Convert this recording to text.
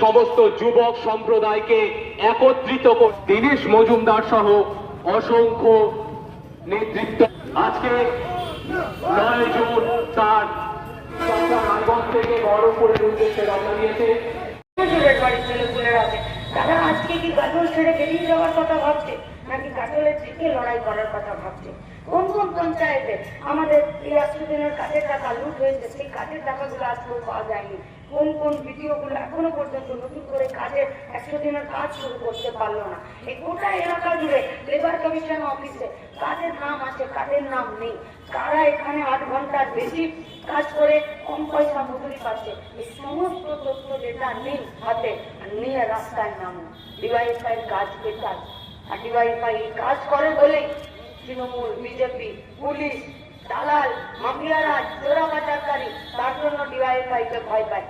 সমস্ত যুবক সম্প্রদায়কে একত্রিত করে দিনেশ মজুমদার সহ অসংখ্য নেতৃত্ব। আজকে নয় জুন তার তারা আজকে কি ছেড়ে বেরিয়ে যাওয়ার কথা ভাবছে? নাকি লড়াই করার কথা ভাবছে? কোন কোন পঞ্চায়েতে আমাদের এই একশো দিনের কাজের টাকা লুট হয়েছে? সেই কাজের টাকাগুলো আজকেও পাওয়া যায়নি। কোন কোন ভিডিওগুলো এখনও পর্যন্ত নতুন করে কাজের একশো দিনের কাজ শুরু করতে পারল না। এই গোটা এলাকা জুড়ে লেবার কমিশন অফিসে কাজের নাম আছে, কাজের নাম নেই। কারা এখানে আট ঘণ্টার বেশি কাজ করে, কম পয়সা মজুরি পাচ্ছে। এই সমস্ত তথ্য যেটা নেই হাতে নিয়ে রাস্তায় নামো ডিওয়াইফাই কাজ বেকার আর ডিওয়াইফাই কাজ করে বলেই তৃণমূল বিজেপি পুলিশ, দালাল মাফিয়ারাজ চোরা পাচারকারী, তার জন্য ডিওয়াইফাইকে ভয় পায়।